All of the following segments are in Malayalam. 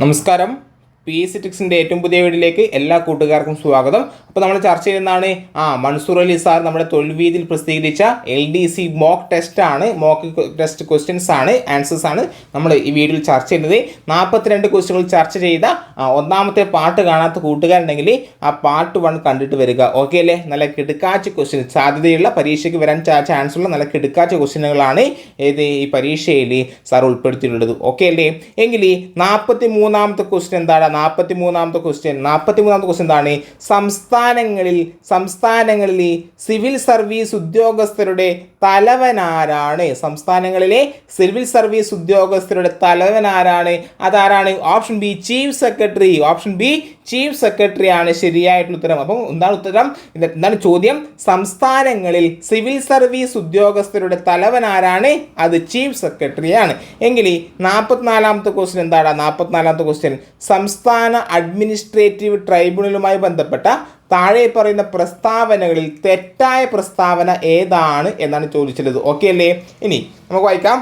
നമസ്കാരം. പി സിറ്റിക്സിന്റെ ഏറ്റവും പുതിയ വീഡിയോയിലേക്ക് എല്ലാ കൂട്ടുകാർക്കും സ്വാഗതം. അപ്പോൾ നമ്മൾ ചർച്ച ചെയ്യുന്നതാണ് ആ മൻസൂർ അലി സാർ നമ്മുടെ തൊഴിൽ വീതിയിൽ പ്രസിദ്ധീകരിച്ച L D C mock test ആണ് മോക്ക് ടെസ്റ്റ് ക്വസ്റ്റ്യൻസ് ആണ് ആൻസേഴ്സ് ആണ് നമ്മൾ ഈ വീഡിയോയിൽ ചർച്ച ചെയ്യുന്നത്. നാൽപ്പത്തിരണ്ട് ക്വസ്റ്റ്യനുകൾ ചർച്ച ചെയ്ത ഒന്നാമത്തെ പാട്ട് കാണാത്ത കൂട്ടുകാരുണ്ടെങ്കിൽ ആ പാർട്ട് വൺ കണ്ടിട്ട് വരിക. ഓക്കെ അല്ലേ? നല്ല കിടുക്കാച്ച ക്വസ്റ്റ്യൻ സാധ്യതയുള്ള പരീക്ഷയ്ക്ക് വരാൻ ചാൻസ് ഉള്ള നല്ല കിടുക്കാച്ച ക്വസ്റ്റ്യനുകളാണ് ഏത് ഈ പരീക്ഷയിൽ സാർ ഉൾപ്പെടുത്തിയിട്ടുള്ളത്. ഓക്കെ അല്ലേ? എങ്കിൽ നാൽപ്പത്തി മൂന്നാമത്തെ ക്വസ്റ്റ്യൻ എന്താണ്? നാൽപ്പത്തി മൂന്നാമത്തെ ക്വസ്റ്റ്യൻ നാൽപ്പത്തി മൂന്നാമത്തെ ക്വസ്റ്റ്യൻ എന്താണ്? സംസ്ഥാനങ്ങളിൽ സംസ്ഥാനങ്ങളിൽ സിവിൽ സർവീസ് ഉദ്യോഗസ്ഥരുടെ തലവനാരാണ്? സംസ്ഥാനങ്ങളിലെ സിവിൽ സർവീസ് ഉദ്യോഗസ്ഥരുടെ തലവനാരാണ്? അതാരാണ്? Option B chief secretary option B chief secretary ആണ് ശരിയായിട്ടുള്ള ഉത്തരം. അപ്പം എന്താണ് ഉത്തരം? എന്താണ് ചോദ്യം? സംസ്ഥാനങ്ങളിൽ സിവിൽ സർവീസ് ഉദ്യോഗസ്ഥരുടെ തലവനാരാണ്? അത് ചീഫ് സെക്രട്ടറിയാണ് എങ്കിൽ നാൽപ്പത്തിനാലാമത്തെ ക്വസ്റ്റ്യൻ എന്താണ്? നാൽപ്പത്തിനാലാമത്തെ ക്വസ്റ്റ്യൻ സംസ്ഥാന അഡ്മിനിസ്ട്രേറ്റീവ് ട്രൈബ്യൂണലുമായി ബന്ധപ്പെട്ട താഴെ പറയുന്ന പ്രസ്താവനകളിൽ തെറ്റായ പ്രസ്താവന ഏതാണ് എന്നാണ് ചോദിച്ചിട്ടുള്ളത്. ഓക്കെ അല്ലേ? ഇനി നമുക്ക് വായിക്കാം.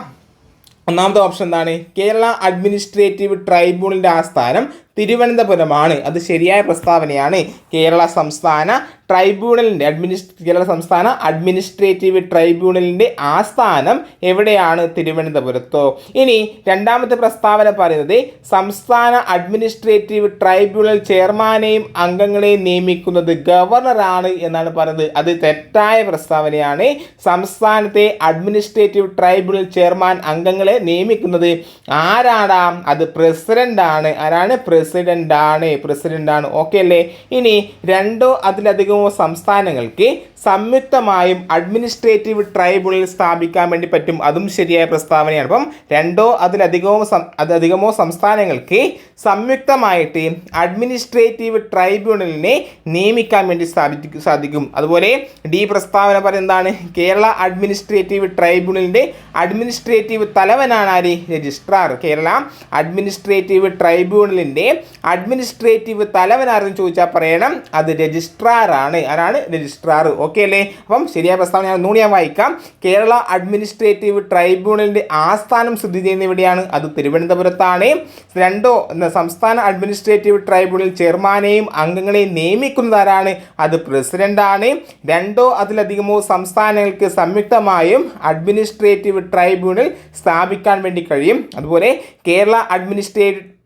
ഒന്നാമത്തെ ഓപ്ഷൻ എന്താണ്? കേരള അഡ്മിനിസ്ട്രേറ്റീവ് ട്രൈബ്യൂണലിന്റെ ആസ്ഥാനം തിരുവനന്തപുരമാണ്. അത് ശരിയായ പ്രസ്താവനയാണ്. കേരള സംസ്ഥാന ട്രൈബ്യൂണലിന്റെ അഡ്മിനിസ് കേരള സംസ്ഥാന അഡ്മിനിസ്ട്രേറ്റീവ് ട്രൈബ്യൂണലിന്റെ ആസ്ഥാനം എവിടെയാണ്? തിരുവനന്തപുരത്തോ. ഇനി രണ്ടാമത്തെ പ്രസ്താവന പറയുന്നത് സംസ്ഥാന അഡ്മിനിസ്ട്രേറ്റീവ് ട്രൈബ്യൂണൽ ചെയർമാനെയും അംഗങ്ങളെയും നിയമിക്കുന്നത് ഗവർണറാണ് എന്നാണ് പറയുന്നത്. അത് തെറ്റായ പ്രസ്താവനയാണ്. സംസ്ഥാനത്തെ അഡ്മിനിസ്ട്രേറ്റീവ് ട്രൈബ്യൂണൽ ചെയർമാൻ അംഗങ്ങളെ നിയമിക്കുന്നത് ആരാടാം? അത് പ്രസിഡന്റാണ് ആരാണ്? പ്രസിഡന്റ് ആണ് പ്രസിഡന്റ് ആണ് ഓക്കെ അല്ലേ? ഇനി രണ്ടോ അതിലധികമോ സംസ്ഥാനങ്ങൾക്ക് സംയുക്തമായും അഡ്മിനിസ്ട്രേറ്റീവ് ട്രൈബ്യൂണൽ സ്ഥാപിക്കാൻ വേണ്ടി പറ്റും. അതും ശരിയായ പ്രസ്താവനയാണ്. അപ്പം രണ്ടോ അതിലധികമോ അതിലധികമോ സംസ്ഥാനങ്ങൾക്ക് സംയുക്തമായിട്ട് അഡ്മിനിസ്ട്രേറ്റീവ് ട്രൈബ്യൂണലിനെ നിയമിക്കാൻ വേണ്ടി സ്ഥാപിക്കും സാധിക്കും. അതുപോലെ ഡി പ്രസ്താവന പറയുന്നതാണ് കേരള അഡ്മിനിസ്ട്രേറ്റീവ് ട്രൈബ്യൂണലിന്റെ അഡ്മിനിസ്ട്രേറ്റീവ് തലവനാണ് ആര്? രജിസ്ട്രാർ. കേരള അഡ്മിനിസ്ട്രേറ്റീവ് ട്രൈബ്യൂണലിന്റെ അഡ്മിനിസ്ട്രേറ്റീവ് തലവനാരെന്ന് ചോദിച്ചാൽ പറയണം. അത് രജിസ്ട്രാർ ആണ് ആരാണ്? രജിസ്ട്രാർ. ഓക്കെ അല്ലേ? അപ്പം ശരിയായ പ്രസ്താവന ഞാൻ ഒന്നുകൂടി ഞാൻ വായിക്കാം. കേരള അഡ്മിനിസ്ട്രേറ്റീവ് ട്രൈബ്യൂണലിന്റെ ആസ്ഥാനം സ്ഥിതി ചെയ്യുന്ന എവിടെയാണ്? അത് തിരുവനന്തപുരത്താണ്. രണ്ടോ സംസ്ഥാന അഡ്മിനിസ്ട്രേറ്റീവ് ട്രൈബ്യൂണൽ ചെയർമാനെയും അംഗങ്ങളെയും നിയമിക്കുന്നത് ആരാണ്? അത് പ്രസിഡന്റ് ആണ് രണ്ടോ അതിലധികമോ സംസ്ഥാനങ്ങൾക്ക് സംയുക്തമായും അഡ്മിനിസ്ട്രേറ്റീവ് ട്രൈബ്യൂണൽ സ്ഥാപിക്കാൻ വേണ്ടി കഴിയും. അതുപോലെ Kerala administrative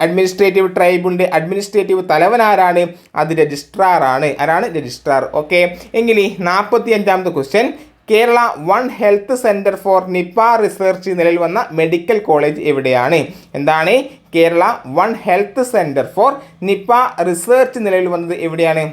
administrative tribunal administrative തലവൻ ആരാണ്? അത് രജിസ്ട്രാർ ആണ്. ആരാണ്? രജിസ്ട്രാർ ഓക്കെ എങ്കിൽ ഈ നാൽപ്പത്തി അഞ്ചാമത്തെ question Kerala one health centre for Nipah research നിലയിൽ വന്ന മെഡിക്കൽ കോളേജ് എവിടെയാണ്? എന്താണ്? Kerala one health centre for Nipah research നിലയിൽ വന്നത് എവിടെയാണ്?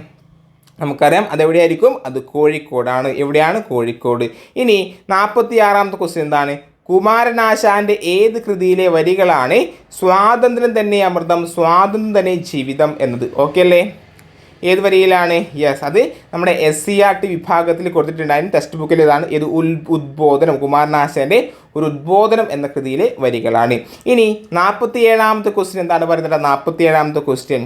നമുക്കറിയാം. അതെവിടെയായിരിക്കും അത് കോഴിക്കോടാണ്. എവിടെയാണ്? കോഴിക്കോട്. ഇനി നാൽപ്പത്തി ആറാമത്തെ ക്വസ്റ്റ്യൻ എന്താണ്? കുമാരനാശാന്റെ ഏത് കൃതിയിലെ വരികളാണ് സ്വാതന്ത്ര്യം തന്നെ അമൃതം സ്വാതന്ത്ര്യം തന്നെ ജീവിതം എന്നത്? ഓക്കെ അല്ലേ? ഏത് വരിയിലാണ്? യെസ് അത് നമ്മുടെ എസ് സി ആർ ടി വിഭാഗത്തിൽ കൊടുത്തിട്ടുണ്ടായിരുന്നു ടെക്സ്റ്റ് ബുക്കിൽ ഇതാണ്. ഇത് ഉൽ ഉദ്ബോധനം കുമാരനാശാന്റെ ഒരു ഉദ്ബോധനം എന്ന കൃതിയിലെ വരികളാണ്. ഇനി നാൽപ്പത്തി ഏഴാമത്തെ ക്വസ്റ്റ്യൻ എന്താണ്? പറയുന്നത് നാൽപ്പത്തി ഏഴാമത്തെ ക്വസ്റ്റ്യൻ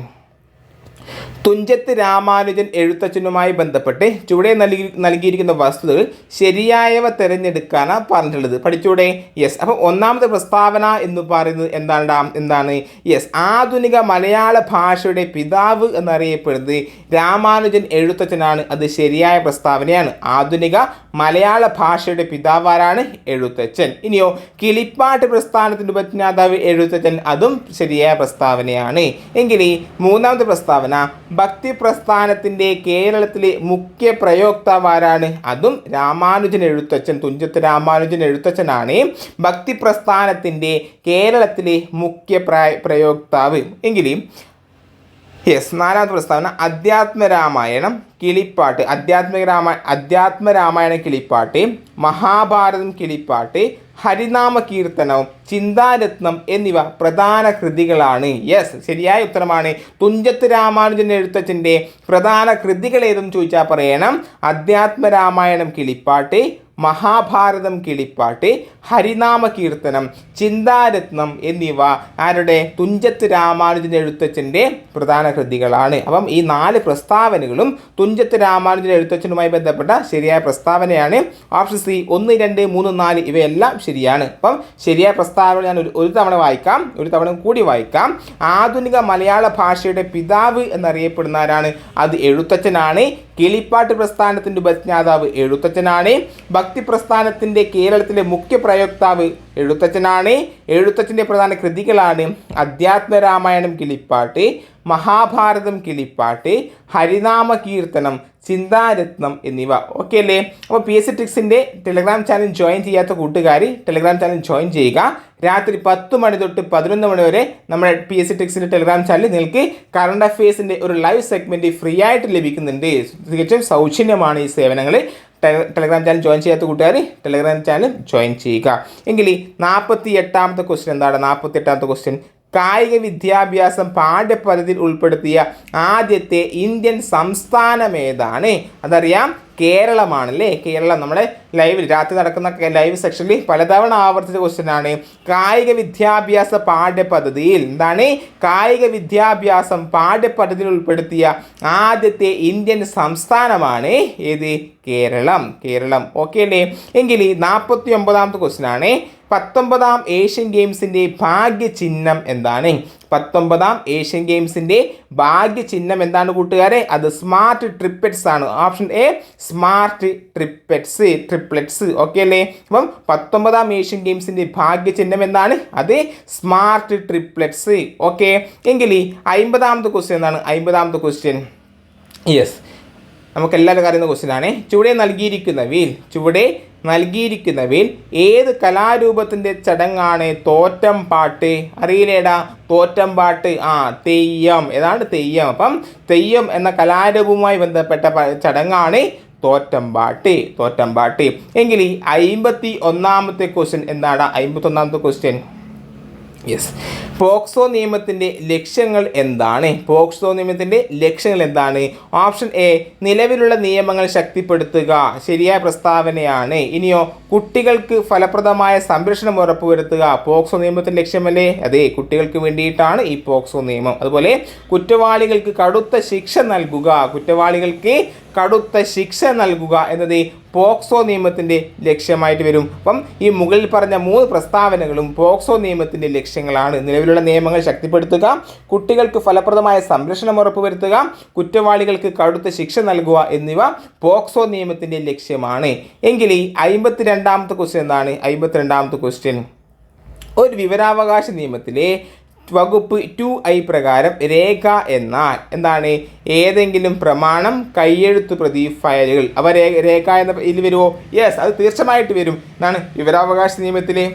തുഞ്ചത്ത് രാമാനുജൻ എഴുത്തച്ഛനുമായി ബന്ധപ്പെട്ട് ചുവടെ നൽകി നൽകിയിരിക്കുന്ന വസ്തുതകൾ ശരിയായവ തിരഞ്ഞെടുക്കാനാണ് പറഞ്ഞിട്ടുള്ളത്. പഠിച്ചൂടെ? യെസ് അപ്പം ഒന്നാമത്തെ പ്രസ്താവന എന്ന് പറയുന്നത് എന്താണ് എന്താണ്? യെസ് ആധുനിക മലയാള ഭാഷയുടെ പിതാവ് എന്നറിയപ്പെടുന്നത് രാമാനുജൻ എഴുത്തച്ഛനാണ്. അത് ശരിയായ പ്രസ്താവനയാണ്. ആധുനിക മലയാള ഭാഷയുടെ പിതാവാരാണ് എഴുത്തച്ഛൻ. ഇനിയോ കിളിപ്പാട്ട് പ്രസ്ഥാനത്തിന്റെ ഉപജ്ഞാതാവ് എഴുത്തച്ഛൻ. അതും ശരിയായ പ്രസ്താവനയാണ്. എങ്കിൽ മൂന്നാമത്തെ പ്രസ്താവന ഭക്തി പ്രസ്ഥാനത്തിന്റെ കേരളത്തിലെ മുഖ്യ പ്രയോക്താവാരാണ്. അതും രാമാനുജൻ എഴുത്തച്ഛൻ തുഞ്ചത്ത് രാമാനുജൻ എഴുത്തച്ഛനാണ്. ഭക്തി പ്രസ്ഥാനത്തിന്റെ കേരളത്തിലെ മുഖ്യ പ്രായ പ്രയോക്താവ്. എങ്കിലും യെസ് നാലാമത്തെ പ്രസ്താവന അധ്യാത്മ രാമായണം കിളിപ്പാട്ട്. അധ്യാത്മിക രാമ അധ്യാത്മരാമായണ കിളിപ്പാട്ട് മഹാഭാരതം കിളിപ്പാട്ട് ഹരിനാമ കീർത്തനവും ചിന്താരത്നം എന്നിവ പ്രധാന കൃതികളാണ്. യെസ് ശരിയായ ഉത്തരമാണ്. തുഞ്ചത്ത് രാമാനുജൻ എഴുത്തച്ഛന്റെ പ്രധാന കൃതികൾ ഏതെന്ന് ചോദിച്ചാൽ പറയണം. അധ്യാത്മരാമായണം കിളിപ്പാട്ട് മഹാഭാരതം കിളിപ്പാട്ട് ഹരിനാമ കീർത്തനം ചിന്താരത്നം എന്നിവ ആരുടെ? തുഞ്ചത്ത് രാമാനുജൻ എഴുത്തച്ഛന്റെ പ്രധാന കൃതികളാണ്. അപ്പം ഈ നാല് പ്രസ്താവനകളും തുഞ്ചത്ത് രാമാനുജൻ എഴുത്തച്ഛനുമായി ബന്ധപ്പെട്ട ശരിയായ പ്രസ്താവനയാണ്. ഓപ്ഷൻ സി ഒന്ന് രണ്ട് മൂന്ന് നാല് ഇവയെല്ലാം ശരിയാണ്. അപ്പം ശരിയായ പ്രസ്താവന ഞാൻ ഒരു ഒരു തവണ വായിക്കാം ഒരു തവണ കൂടി വായിക്കാം. ആധുനിക മലയാള ഭാഷയുടെ പിതാവ് എന്നറിയപ്പെടുന്ന ആരാണ്? അത് എഴുത്തച്ഛനാണ്. കിളിപ്പാട്ട് പ്രസ്ഥാനത്തിന്റെ ഉപജ്ഞാതാവ് എഴുത്തച്ഛനാണ്. ഭക്തി പ്രസ്ഥാനത്തിന്റെ കേരളത്തിലെ മുഖ്യ പ്രയോക്താവ് എഴുത്തച്ഛനാണ്. എഴുത്തച്ഛന്റെ പ്രധാന കൃതികളാണ് അധ്യാത്മരാമായണം കിളിപ്പാട്ട് മഹാഭാരതം കിളിപ്പാട്ട് ഹരിനാമ കീർത്തനം ചിന്താരത്നം എന്നിവ. ഓക്കെ അല്ലേ? അപ്പോൾ പി എസ് സി ടിക്സിന്റെ ടെലഗ്രാം ചാനൽ ജോയിൻ ചെയ്യാത്ത കൂട്ടുകാർ ടെലഗ്രാം ചാനൽ ജോയിൻ ചെയ്യുക. രാത്രി പത്ത് മണി തൊട്ട് പതിനൊന്ന് മണി വരെ നമ്മുടെ പി എസ് സി ടിക്സിന്റെ ടെലഗ്രാം ചാനലിൽ നിങ്ങൾക്ക് കറണ്ട് അഫയേഴ്സിന്റെ ഒരു ലൈവ് സെഗ്മെന്റ് ഫ്രീ ആയിട്ട് ലഭിക്കുന്നുണ്ട്. തികച്ചും സൗജന്യമാണ് ഈ സേവനങ്ങൾ ടെലഗ്രാം ചാനൽ ജോയിൻ ചെയ്യാത്ത കൂട്ടുകാർ ടെലഗ്രാം ചാനൽ ജോയിൻ ചെയ്യുക. എങ്കിൽ നാൽപ്പത്തി എട്ടാമത്തെ ക്വസ്റ്റ്യൻ എന്താണ്? നാൽപ്പത്തി എട്ടാമത്തെ ക്വസ്റ്റ്യൻ കായിക വിദ്യാഭ്യാസം പാഠ്യപദ്ധതിയിൽ ഉൾപ്പെടുത്തിയ ആദ്യത്തെ ഇന്ത്യൻ സംസ്ഥാനം ഏതാണ്? അതറിയാം കേരളമാണല്ലേ? കേരളം നമ്മുടെ ലൈവിൽ രാത്രി നടക്കുന്ന ലൈവ് സെക്ഷനിൽ പലതവണ ആവർത്തിച്ച ക്വസ്റ്റ്യനാണ് കായിക വിദ്യാഭ്യാസ പാഠ്യപദ്ധതിയിൽ എന്താണ്? കായിക വിദ്യാഭ്യാസം പാഠ്യപദ്ധതിയിൽ ഉൾപ്പെടുത്തിയ ആദ്യത്തെ ഇന്ത്യൻ സംസ്ഥാനമാണ് ഏത്? കേരളം. കേരളം. ഓക്കെ അല്ലേ? എങ്കിൽ നാൽപ്പത്തി ഒമ്പതാമത്തെ ക്വസ്റ്റ്യൻ ആണ്. പത്തൊമ്പതാം ഏഷ്യൻ ഗെയിംസിന്റെ ഭാഗ്യചിഹ്നം എന്താണ്? പത്തൊമ്പതാം ഏഷ്യൻ ഗെയിംസിന്റെ ഭാഗ്യചിഹ്നം എന്താണ് കൂട്ടുകാരെ? അത് സ്മാർട്ട് ട്രിപ്പറ്റ്സ് ആണ്. Option A smart triplets triplets okay അല്ലേ? അപ്പം പത്തൊമ്പതാം ഏഷ്യൻ ഗെയിംസിന്റെ ഭാഗ്യചിഹ്നം എന്താണ്? അത് സ്മാർട്ട് ട്രിപ്ലെറ്റ്സ് ഓക്കെ? എങ്കിൽ അമ്പതാമത്തെ ക്വസ്റ്റ്യൻ എന്താണ്? അമ്പതാമത്തെ ക്വസ്റ്റ്യൻ യെസ് നമുക്ക് എല്ലാവരും അറിയുന്ന ക്വസ്റ്റ്യൻ ആണ്. ചുവടെ നൽകിയിരിക്കുന്നവയിൽ ചുവടെ നൽകിയിരിക്കുന്നവയിൽ ഏത് കലാരൂപത്തിന്റെ ചടങ്ങാണ് തോറ്റം പാട്ട്? അറിയില്ലേടാ തോറ്റം പാട്ട്. ആ തെയ്യം. ഏതാണ് തെയ്യം? അപ്പം തെയ്യം എന്ന കലാരൂപവുമായി ബന്ധപ്പെട്ട ചടങ്ങാണ് തോറ്റമ്പാട്ട് തോറ്റമ്പാട്ട് എങ്കിൽ അയിമ്പത്തി ഒന്നാമത്തെ ക്വസ്റ്റ്യൻ എന്താണ്? അയിമ്പത്തി ഒന്നാമത്തെ ക്വസ്റ്റ്യൻ യെസ് പോക്സോ നിയമത്തിന്റെ ലക്ഷ്യങ്ങൾ എന്താണ്? പോക്സോ നിയമത്തിന്റെ ലക്ഷ്യങ്ങൾ എന്താണ്? ഓപ്ഷൻ എ നിലവിലുള്ള നിയമങ്ങൾ ശക്തിപ്പെടുത്തുക. ശരിയായ പ്രസ്താവനയാണ്. ഇനിയോ കുട്ടികൾക്ക് ഫലപ്രദമായ സംരക്ഷണം ഉറപ്പുവരുത്തുക. പോക്സോ നിയമത്തിന്റെ ലക്ഷ്യമല്ലേ? അതെ കുട്ടികൾക്ക് വേണ്ടിയിട്ടാണ് ഈ പോക്സോ നിയമം. അതുപോലെ കുറ്റവാളികൾക്ക് കടുത്ത ശിക്ഷ നൽകുക. കുറ്റവാളികൾക്ക് കടുത്ത ശിക്ഷ നൽകുക എന്നത് പോക്സോ നിയമത്തിന്റെ ലക്ഷ്യമായിട്ട് വരും. അപ്പം ഈ മുകളിൽ പറഞ്ഞ മൂന്ന് പ്രസ്താവനകളും പോക്സോ നിയമത്തിന്റെ ലക്ഷ്യങ്ങളാണ്. നിലവിലുള്ള നിയമങ്ങൾ ശക്തിപ്പെടുത്തുക കുട്ടികൾക്ക് ഫലപ്രദമായ സംരക്ഷണം ഉറപ്പുവരുത്തുക കുറ്റവാളികൾക്ക് കടുത്ത ശിക്ഷ നൽകുക എന്നിവ പോക്സോ നിയമത്തിന്റെ ലക്ഷ്യമാണ്. എങ്കിൽ ഈ അമ്പത്തി രണ്ടാമത്തെ ക്വസ്റ്റ്യൻ എന്താണ്? അമ്പത്തി രണ്ടാമത്തെ ക്വസ്റ്റ്യൻ ഒരു വിവരാവകാശ നിയമത്തിലെ വകുപ്പ് ടു ഐ പ്രകാരം രേഖ എന്നാൽ എന്താണ്? ഏതെങ്കിലും പ്രമാണം കയ്യെഴുത്ത് പ്രതി ഫയലുകൾ. അവ രേ രേഖ എന്ന ഇതിൽ വരുമോ യെസ് അത് തീർച്ചയായിട്ട് വരും. എന്നാണ് വിവരാവകാശ നിയമത്തിലെ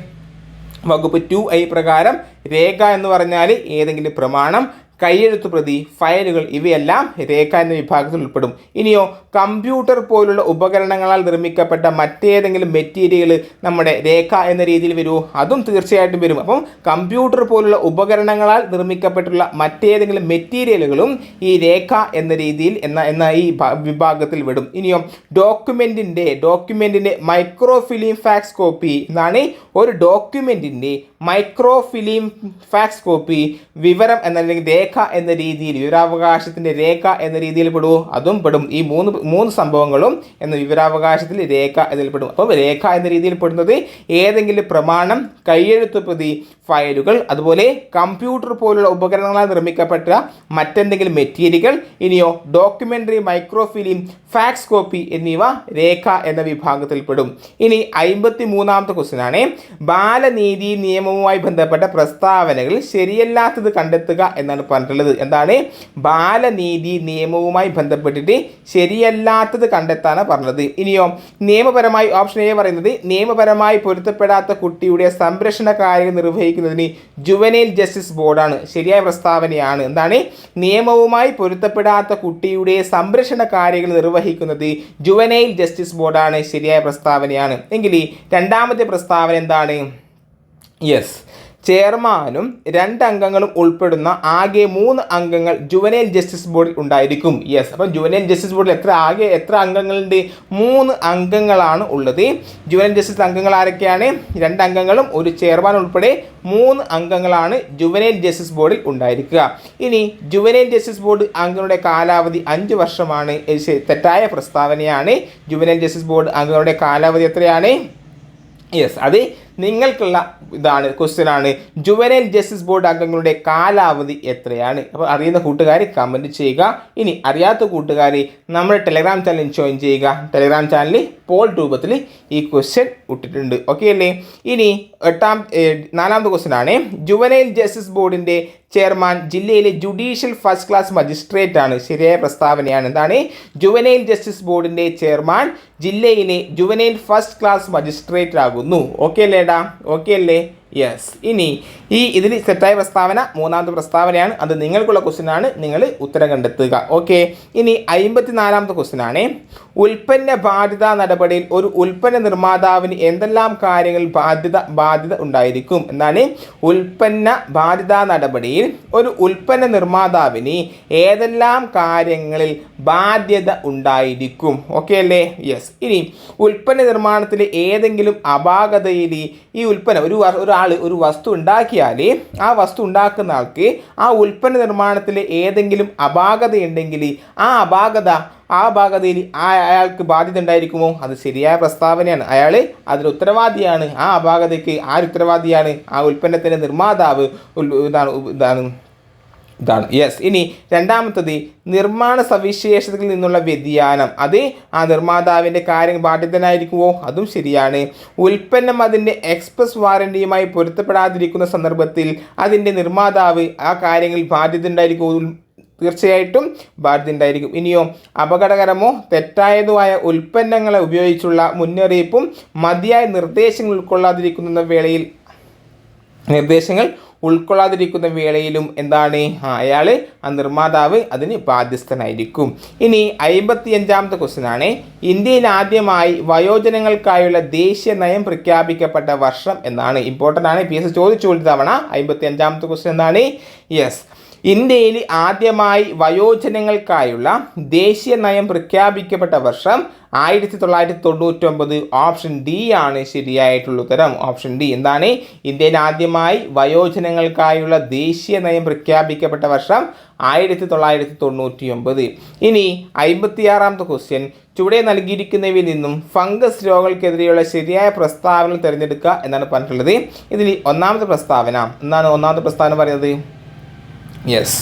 വകുപ്പ് ടു ഐ പ്രകാരം രേഖ എന്ന് പറഞ്ഞാൽ ഏതെങ്കിലും പ്രമാണം കയ്യെഴുത്ത് പ്രതി ഫയലുകൾ ഇവയെല്ലാം രേഖ എന്ന വിഭാഗത്തിൽ ഉൾപ്പെടും. ഇനിയോ കമ്പ്യൂട്ടർ പോലുള്ള ഉപകരണങ്ങളാൽ നിർമ്മിക്കപ്പെട്ട മറ്റേതെങ്കിലും മെറ്റീരിയൽ നമ്മുടെ രേഖ എന്ന രീതിയിൽ വരുമോ അതും തീർച്ചയായിട്ടും വരും. അപ്പം കമ്പ്യൂട്ടർ പോലുള്ള ഉപകരണങ്ങളാൽ നിർമ്മിക്കപ്പെട്ടുള്ള മറ്റേതെങ്കിലും മെറ്റീരിയലുകളും ഈ രേഖ എന്ന രീതിയിൽ എന്ന എന്ന ഈ വിഭാഗത്തിൽ വിടും. ഇനിയോ ഡോക്യുമെന്റിന്റെ ഡോക്യുമെന്റിന്റെ മൈക്രോ ഫിലിം ഫാക്സ് കോപ്പി എന്നാണ് ഒരു ഡോക്യുമെന്റിന്റെ മൈക്രോ ഫിലിം ഫാക്സ് കോപ്പി വിവരം എന്ന അല്ലെങ്കിൽ രേഖ എന്ന രീതിയിൽ വിവരാവകാശത്തിന്റെ രേഖ എന്ന രീതിയിൽ പെടുമോ അതും പെടും. ഈ മൂന്ന് മൂന്ന് സംഭവങ്ങളും എന്ന വിവരാവകാശത്തിൽ രേഖ എന്നതിൽ പെടും. അപ്പം രേഖ എന്ന രീതിയിൽ പെടുന്നത് ഏതെങ്കിലും പ്രമാണം കയ്യെഴുത്ത് പ്രതി ഫയലുകൾ അതുപോലെ കമ്പ്യൂട്ടർ പോലുള്ള ഉപകരണങ്ങളാൽ നിർമ്മിക്കപ്പെട്ട മറ്റെന്തെങ്കിലും മെറ്റീരിയലുകൾ ഇനിയോ ഡോക്യുമെന്ററി മൈക്രോഫിലിം ഫാക്സ് കോപ്പി എന്നിവ രേഖ എന്ന വിഭാഗത്തിൽപ്പെടും. ഇനി അമ്പത്തി മൂന്നാമത്തെ ക്വസ്റ്റ്യനാണ് ബാലനീതി നിയമവുമായി ബന്ധപ്പെട്ട പ്രസ്താവനകൾ ശരിയല്ലാത്തത് കണ്ടെത്തുക എന്നാണ് പറഞ്ഞിട്ടുള്ളത്. എന്താണ്? ബാലനീതി നിയമവുമായി ബന്ധപ്പെട്ടിട്ട് ശരിയല്ലാത്തത് കണ്ടെത്താണ് പറഞ്ഞത്. ഇനിയോ നിയമപരമായി ഓപ്ഷൻ എ പറയുന്നത് നിയമപരമായി പൊരുത്തപ്പെടാത്ത കുട്ടിയുടെ സംരക്ഷണ കാര്യങ്ങൾ നിർവഹിക്കുന്നതിന് ജുവനൈൽ ജസ്റ്റിസ് ബോർഡാണ് ശരിയായ പ്രസ്താവനയാണ്. എന്താണ്? നിയമവുമായി പൊരുത്തപ്പെടാത്ത കുട്ടിയുടെ സംരക്ഷണ കാര്യങ്ങൾ നിർവഹിക്കുന്നത് ജുവനൈൽ ജസ്റ്റിസ് ബോർഡാണ് ശരിയായ പ്രസ്താവനയാണ്. എങ്കിൽ രണ്ടാമത്തെ പ്രസ്താവന എന്താണ്? യെസ് ചെയർമാനും രണ്ട് അംഗങ്ങളും ഉൾപ്പെടുന്ന ആകെ മൂന്ന് അംഗങ്ങൾ ജുവനൈൽ ജസ്റ്റിസ് ബോർഡിൽ ഉണ്ടായിരിക്കും. യെസ് അപ്പം ജുവനൈൽ ജസ്റ്റിസ് ബോർഡിൽ എത്ര ആകെ എത്ര അംഗങ്ങളുണ്ട്? മൂന്ന് അംഗങ്ങളാണ് ഉള്ളത്. ജുവനൈൽ ജസ്റ്റിസ് അംഗങ്ങൾ ആരൊക്കെയാണ്? രണ്ട് അംഗങ്ങളും ഒരു ചെയർമാൻ ഉൾപ്പെടെ മൂന്ന് അംഗങ്ങളാണ് ജുവനൈൽ ജസ്റ്റിസ് ബോർഡിൽ ഉണ്ടായിരിക്കുക. ഇനി ജുവനൈൽ ജസ്റ്റിസ് ബോർഡ് അംഗങ്ങളുടെ കാലാവധി അഞ്ച് വർഷമാണ്. തെറ്റായ പ്രസ്താവനയാണ്. ജുവനൈൽ ജസ്റ്റിസ് ബോർഡ് അംഗങ്ങളുടെ കാലാവധി എത്രയാണ്? യെസ് അത് നിങ്ങൾക്കുള്ള ഇതാണ് ക്വസ്റ്റ്യൻ ആണ്. ജുവനൈൽ ജസ്റ്റിസ് ബോർഡ് അംഗങ്ങളുടെ കാലാവധി എത്രയാണ്? അപ്പോൾ അറിയുന്ന കൂട്ടുകാർ കമന്റ് ചെയ്യുക. ഇനി അറിയാത്ത കൂട്ടുകാർ നമ്മുടെ ടെലഗ്രാം ചാനൽ ജോയിൻ ചെയ്യുക. ടെലഗ്രാം ചാനലിൽ പോൾ രൂപത്തിൽ ഈ ക്വസ്റ്റ്യൻ ഇട്ടിട്ടുണ്ട്. ഓക്കെ അല്ലേ? ഇനി എട്ടാം നാലാമത്തെ ക്വസ്റ്റ്യൻ ആണ്. ജുവനൈൽ ജസ്റ്റിസ് ബോർഡിന്റെ ചെയർമാൻ ജില്ലയിലെ ജുഡീഷ്യൽ ഫസ്റ്റ് ക്ലാസ് മജിസ്ട്രേറ്റ് ആണ്. ശരിയായ പ്രസ്താവനയാണ്. എന്താണ്? ജുവനൈൽ ജസ്റ്റിസ് ബോർഡിന്റെ ചെയർമാൻ ജില്ലയിലെ ജുവനൈൽ ഫസ്റ്റ് ക്ലാസ് മജിസ്ട്രേറ്റ് ആകുന്നു. ഓക്കെ അല്ലേടാ ഓക്കെ അല്ലേ? യെസ് ഇനി ഈ ഇതിൽ തെറ്റായ പ്രസ്താവന മൂന്നാമത്തെ പ്രസ്താവനയാണ്. അത് നിങ്ങൾക്കുള്ള ക്വസ്റ്റ്യൻ ആണ്. നിങ്ങൾ ഉത്തരം കണ്ടെത്തുക. ഓക്കെ ഇനി അമ്പത്തി നാലാമത്തെ ക്വസ്റ്റ്യൻ ആണ്. ഉൽപ്പന്ന ബാധ്യത നടപടിയിൽ ഒരു ഉൽപ്പന്ന നിർമ്മാതാവിന് എന്തെല്ലാം കാര്യങ്ങൾ ബാധ്യത ബാധ്യത ഉണ്ടായിരിക്കും? എന്നാണ് ഉൽപ്പന്ന ബാധ്യത നടപടിയിൽ ഒരു ഉൽപ്പന്ന നിർമ്മാതാവിന് ഏതെല്ലാം കാര്യങ്ങളിൽ ബാധ്യത ഉണ്ടായിരിക്കും? ഓക്കെ അല്ലേ? യെസ് ഇനി ഉൽപ്പന്ന നിർമ്മാണത്തിലെ ഏതെങ്കിലും അപാകതയിൽ ഈ ഉൽപ്പന്നം ഒരു ഒരാൾ ഒരു വസ്തു ഉണ്ടാക്കിയാൽ ആ വസ്തു ഉണ്ടാക്കുന്ന ആൾക്ക് ആ ഉൽപ്പന്ന നിർമ്മാണത്തിൽ ഏതെങ്കിലും അപാകത ഉണ്ടെങ്കിൽ ആ അപാകത ആ അപാകതയിൽ ആ അയാൾക്ക് ബാധ്യത ഉണ്ടായിരിക്കുമോ? അത് ശരിയായ പ്രസ്താവനയാണ്. അയാൾ അതിന് ഉത്തരവാദിയാണ്. ആ അപാകതയ്ക്ക് ആര് ഉത്തരവാദിയാണ്? ആ ഉൽപ്പന്നത്തിന്റെ നിർമ്മാതാവ് ഉൽ- ഇതാണ് ഇതാണ്. യെസ് ഇനി രണ്ടാമത്തത് നിർമ്മാണ സവിശേഷതകളിൽ നിന്നുള്ള വ്യതിയാനം. അത് ആ നിർമ്മാതാവിന്റെ കാര്യം ബാധ്യതനായിരിക്കുമോ? അതും ശരിയാണ്. ഉൽപ്പന്നം അതിന്റെ എക്സ്പ്രസ് വാറണ്ടിയുമായി പൊരുത്തപ്പെടാതിരിക്കുന്ന സന്ദർഭത്തിൽ അതിന്റെ നിർമ്മാതാവ് ആ കാര്യങ്ങളിൽ ബാധ്യത ഉണ്ടായിരിക്കും തീർച്ചയായിട്ടും ബാധ്യത ഉണ്ടായിരിക്കും. ഇനിയോ അപകടകരമോ തെറ്റായതുമായ ഉൽപ്പന്നങ്ങളെ ഉപയോഗിച്ചുള്ള മുന്നറിയിപ്പും മതിയായ നിർദ്ദേശങ്ങൾ ഉൾക്കൊള്ളാതിരിക്കുന്ന വേളയിൽ നിർദ്ദേശങ്ങൾ ഉൾക്കൊള്ളാതിരിക്കുന്ന വേളയിലും എന്താണ്? അയാൾ ആ നിർമ്മാതാവ് അതിന് ബാധ്യസ്ഥനായിരിക്കും. ഇനി അമ്പത്തി അഞ്ചാമത്തെ ക്വസ്റ്റ്യൻ ആണ്. ഇന്ത്യയിൽ ആദ്യമായി വയോജനങ്ങൾക്കായുള്ള ദേശീയ നയം പ്രഖ്യാപിക്കപ്പെട്ട വർഷം എന്നാണ് ഇമ്പോർട്ടന്റ് ആണ്. പി എസ് ചോദിച്ചു തവണ അമ്പത്തി അഞ്ചാമത്തെ ക്വസ്റ്റ്യൻ എന്താണ്? യെസ് ഇന്ത്യയിൽ ആദ്യമായി വയോജനങ്ങൾക്കായുള്ള ദേശീയ നയം പ്രഖ്യാപിക്കപ്പെട്ട വർഷം ആയിരത്തി തൊള്ളായിരത്തി തൊണ്ണൂറ്റൊമ്പത് ഓപ്ഷൻ ഡി ആണ് ശരിയായിട്ടുള്ള ഉത്തരം. ഓപ്ഷൻ ഡി എന്താണ്? ഇന്ത്യയിൽ ആദ്യമായി വയോജനങ്ങൾക്കായുള്ള ദേശീയ നയം പ്രഖ്യാപിക്കപ്പെട്ട വർഷം ആയിരത്തി തൊള്ളായിരത്തി തൊണ്ണൂറ്റി ഒമ്പത് ഇനി അമ്പത്തിയാറാമത്തെ ക്വസ്റ്റ്യൻ ചുവടെ നൽകിയിരിക്കുന്നവയിൽ നിന്നും ഫംഗസ് രോഗങ്ങൾക്കെതിരെയുള്ള ശരിയായ പ്രസ്താവന തിരഞ്ഞെടുക്കുക എന്നാണ് പറഞ്ഞിട്ടുള്ളത്. ഇതിൽ ഒന്നാമത്തെ പ്രസ്താവന. എന്നാണ് ഒന്നാമത്തെ പ്രസ്താവന പറയുന്നത്? യെസ്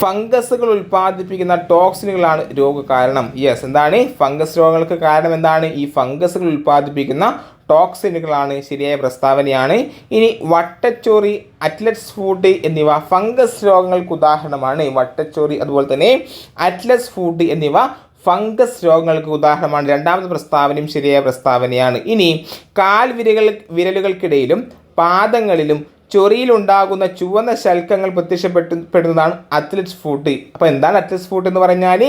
ഫംഗസുകൾ ഉൽപ്പാദിപ്പിക്കുന്ന ടോക്സിനുകളാണ് രോഗ കാരണം യെസ് എന്താണ്? ഫംഗസ് രോഗങ്ങൾക്ക് കാരണം എന്താണ്? ഈ ഫംഗസുകൾ ഉൽപ്പാദിപ്പിക്കുന്ന ടോക്സിനുകളാണ് ശരിയായ പ്രസ്താവനയാണ്. ഇനി വട്ടച്ചോറി അറ്റ്ലറ്റ്സ് ഫുഡ് എന്നിവ ഫംഗസ് രോഗങ്ങൾക്ക് ഉദാഹരണമാണ്. വട്ടച്ചോറി അതുപോലെ തന്നെ അറ്റ്ലറ്റ്സ് ഫുഡ് എന്നിവ ഫംഗസ് രോഗങ്ങൾക്ക് ഉദാഹരണമാണ്. രണ്ടാമത്തെ പ്രസ്താവനയും ശരിയായ പ്രസ്താവനയാണ്. ഇനി കാൽ വിരകൾ വിരലുകൾക്കിടയിലും പാദങ്ങളിലും ചൊറിയിലുണ്ടാകുന്ന ചുവന്ന ശൽക്കങ്ങൾ പ്രത്യക്ഷപ്പെട്ടു പെടുന്നതാണ് അത്ലറ്റ്സ് ഫൂട്ട് അപ്പോൾ എന്താണ് അത്ലറ്റ്സ് ഫൂട്ട് എന്ന് പറഞ്ഞാൽ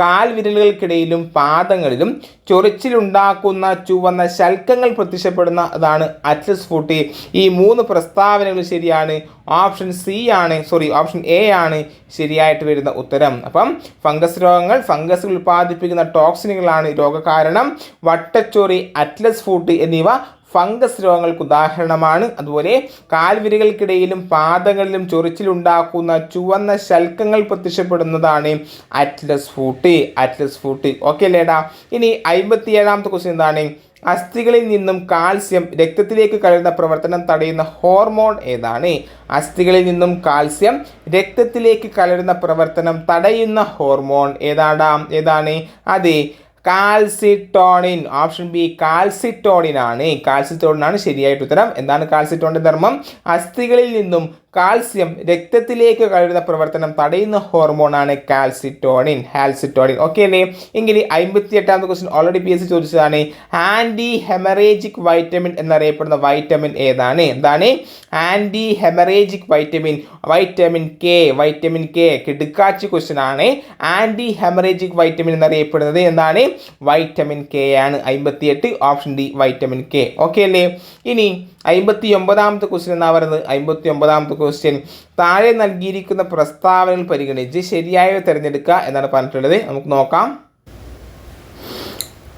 കാൽ വിരലുകൾക്കിടയിലും പാദങ്ങളിലും ചൊറിച്ചിലുണ്ടാക്കുന്ന ചുവന്ന ശൽക്കങ്ങൾ പ്രത്യക്ഷപ്പെടുന്ന അതാണ് അത്ലറ്റ്സ് ഫൂട്ട് ഈ മൂന്ന് പ്രസ്താവനകൾ ശരിയാണ്. ഓപ്ഷൻ സി ആണ്. സോറി ഓപ്ഷൻ എ ആണ് ശരിയായിട്ട് വരുന്ന ഉത്തരം. അപ്പം ഫംഗസ് രോഗങ്ങൾ ഫംഗസ് ഉൽപ്പാദിപ്പിക്കുന്ന ടോക്സിനുകളാണ് രോഗകാരണം വട്ടച്ചൊറി അറ്റ്ലസ് ഫൂട്ട് എന്നിവ ഫംഗസ് രോഗങ്ങൾക്ക് ഉദാഹരണമാണ്. അതുപോലെ കാൽവിരകൾക്കിടയിലും പാദങ്ങളിലും ചൊറിച്ചിലുണ്ടാക്കുന്ന ചുവന്ന ശൽക്കങ്ങൾ പ്രത്യക്ഷപ്പെടുന്നതാണ് athlete's foot. Athlete's foot. Okay അല്ലേടാ? ഇനി അമ്പത്തി ഏഴാമത്തെ ക്വസ്റ്റ്യൻ എന്താണ്? അസ്ഥികളിൽ നിന്നും കാൽസ്യം രക്തത്തിലേക്ക് കഴിയുന്ന പ്രവർത്തനം തടയുന്ന ഹോർമോൺ ഏതാണ്? അസ്ഥികളിൽ നിന്നും കാൽസ്യം രക്തത്തിലേക്ക് കലരുന്ന പ്രവർത്തനം തടയുന്ന ഹോർമോൺ ഏതാടാം? ഏതാണ്? അതെ കാൽസിറ്റോണിൻ. ഓപ്ഷൻ ബി കാൽസിറ്റോണിൻ ആണ് കാൽസിറ്റോണിൻ ആണ് ശരിയായിട്ട് ഉത്തരം എന്താണ് കാൽസിറ്റോണിന്റെ ധർമ്മം? അസ്ഥികളിൽ നിന്നും കാൽസ്യം രക്തത്തിലേക്ക് കഴിയുന്ന പ്രവർത്തനം തടയുന്ന ഹോർമോണാണ് കാൽസിറ്റോണിൻ. ഹാൽസിറ്റോണിൻ ഓക്കെ അല്ലേ? എങ്കിൽ അമ്പത്തി എട്ടാമത്തെ ക്വസ്റ്റ്യൻ ഓൾറെഡി പി എസ് ചോദിച്ചതാണ് ആന്റി ഹെമറേജിക് വൈറ്റമിൻ എന്നറിയപ്പെടുന്ന വൈറ്റമിൻ ഏതാണ്? എന്താണ്? Anti haemorrhagic vitamin vitamin K vitamin K കിടുക്കാച്ചി ക്വസ്റ്റ്യൻ ആണ്. ആന്റി ഹെമറേജിക് വൈറ്റമിൻ എന്നറിയപ്പെടുന്നത് എന്താണ്? വൈറ്റമിൻ കെ ആണ്. അമ്പത്തിയെട്ട് option D vitamin K okay അല്ലേ? ഇനി അമ്പത്തി ഒമ്പതാമത്തെ ക്വസ്റ്റ്യൻ എന്നാ പറയുന്നത്? അമ്പത്തി ഒമ്പതാമത്തെ ക്വസ്റ്റ്യൻ താഴെ നൽകിയിരിക്കുന്ന പ്രസ്താവനകൾ പരിഗണിച്ച് ശരിയായവ തിരഞ്ഞെടുക്കുക എന്നാണ് പറഞ്ഞിട്ടുള്ളത്. നമുക്ക് നോക്കാം.